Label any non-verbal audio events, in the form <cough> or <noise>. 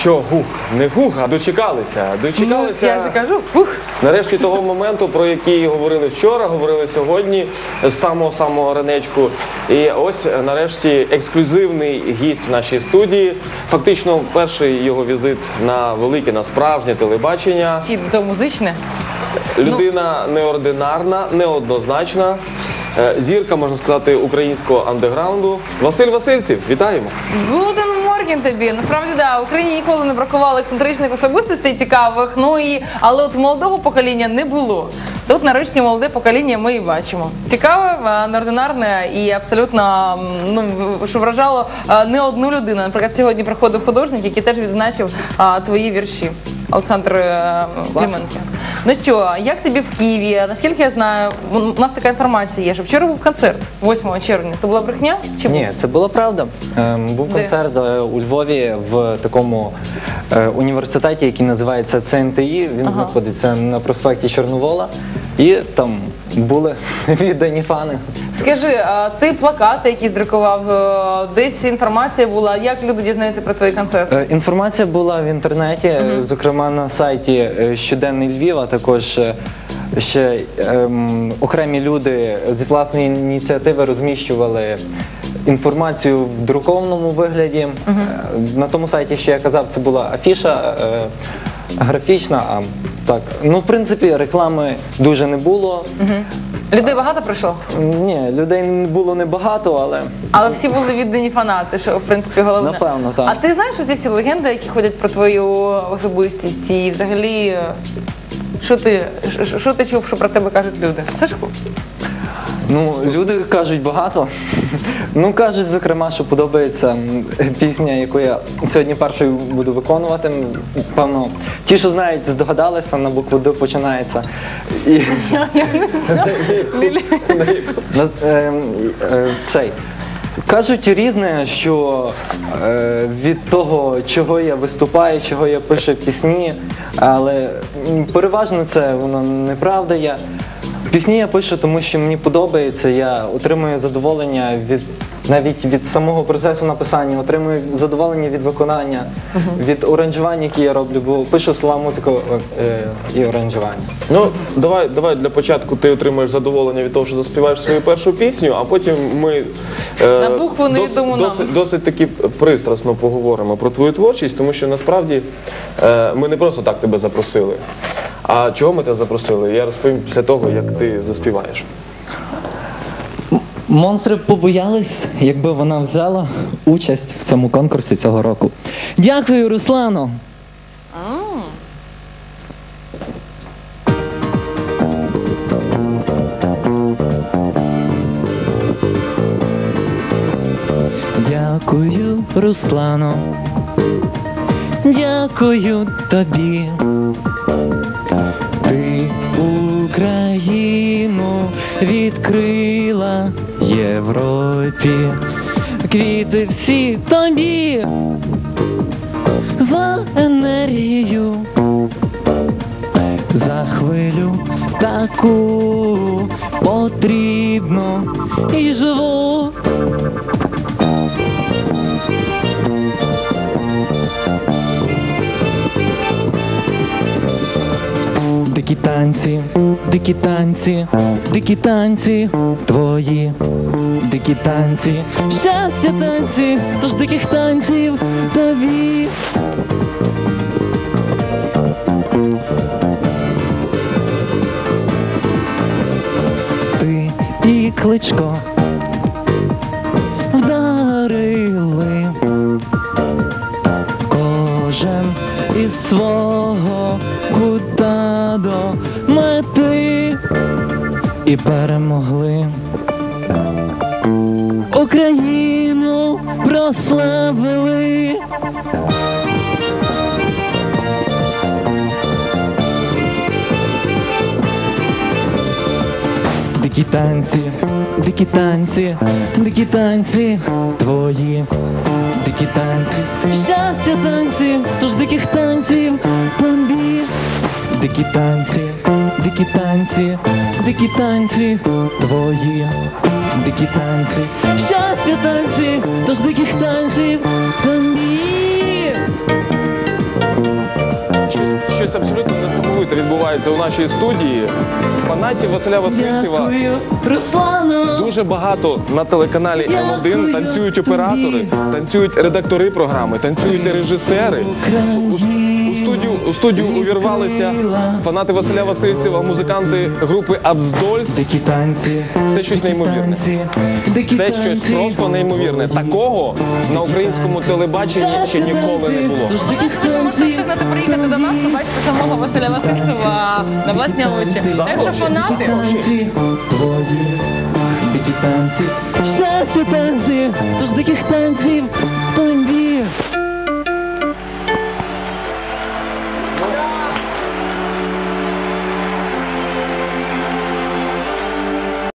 що, гух, не гух, а дочекалися. Ну, Дочекалися. я ж кажу, ух. Нарешті того моменту, про який говорили вчора, говорили сьогодні з самого самого ранечку. І ось е, нарешті ексклюзивний гість в нашій студії. Фактично, перший його візит на велике, на справжнє телебачення. Чи то музичне? Людина неординарна, неоднозначна. е, Зірка, можна сказати, українського андеграунду. Василь Васильців, вітаємо. Гуден Морген тобі. Насправді, да, Україні ніколи не бракувало ексцентричних особистостей цікавих. Ну і але от молодого покоління не було. Тут нарешті молоде покоління ми і бачимо. Цікаве, е, неординарне і абсолютно ну що вражало е, не одну людину. Наприклад, сьогодні приходив художник, який теж відзначив а, твої вірші. Олександр е, Клименко. Ну що, як тобі в Києві? Наскільки я знаю, у нас така інформація є, що вчора був концерт 8 червня. Це була брехня? Чи? Ні, це була правда. Ем, Був Де? концерт е, у Львові в такому е, університеті, який називається ЦНТІ. Він знаходиться на проспекті Чорновола. І там були <laughs> віддані фани. Скажи, а ти плакати якісь друкував, е, десь інформація була, як люди дізнаються про твої концерти? Е, Інформація була в інтернеті, е, зокрема на сайті е, Щоденний Львів, а також е, ще ем, окремі люди з власної ініціативи розміщували інформацію в друкованому вигляді. Е, На тому сайті, що я казав, це була афіша е, графічна. А так, ну в принципі, реклами дуже не було. Людей багато прийшло, Ні, людей було небагато, але але всі були віддані фанати, що в принципі головне. Напевно, так. А ти знаєш оці всі легенди, які ходять про твою особистість, і взагалі, е, що ти, що ти чув, що про тебе кажуть люди? Сашку? Ну, люди кажуть багато. Ну, кажуть, зокрема, що подобається пісня, яку я сьогодні першою буду виконувати. Певно, ті, що знають, здогадалися, на букву Д починається. І, на- ем, е, цей. Кажуть різне, що е, від того, чого я виступаю, чого я пишу пісні, але переважно це воно неправда. Я пісні я пишу, тому що мені подобається. Я отримую задоволення від навіть від самого процесу написання, отримую задоволення від виконання, від оранжування, які я роблю, бо пишу слова, музику е, і оранжування. Ну, давай, давай для початку ти отримаєш задоволення від того, що заспіваєш свою першу пісню, а потім ми е, На букву невідому нам. досить, досить таки пристрасно поговоримо про твою творчість, тому що насправді е, ми не просто так тебе запросили. А чого ми тебе запросили? Я розповім після того, як ти заспіваєш. Монстри побоялись, якби вона взяла участь в цьому конкурсі цього року. Дякую, Руслано. Дякую, Руслано. Дякую тобі. Відкрила Європі. Квіти всі тобі за енергію, за хвилю таку потрібно і живу. Танці, дикі танці, дикі танці твої, дикі танці, щастя танці, тож диких танців тобі. Ти і кличко вдарили кожен із свого і перемогли. Україну прославили. Дикі танці, дикі танці, дикі танці твої, дикі танці, щастя танці, тож диких танців тобі. Дикі танці, дикі танці, дикі танці твої, дикі танці, щастя танці, тож диких танців тобі. Щось абсолютно несамовите відбувається у нашій студії. Фанатів Василя Васильцева Дякую, Руслану. дуже багато на телеканалі М1 танцюють оператори, танцюють редактори програми, танцюють режисери. У, у студію у студію увірвалися фанати Василя Васильцева, музиканти групи Абздольц. Це щось неймовірне. Це щось просто неймовірне. Такого на українському телебаченні ще ніколи не було. Встигнути приїхати до нас, побачити самого Василя Васильцева на власні очі. Так що фанати. Щастя танці, тож диких танців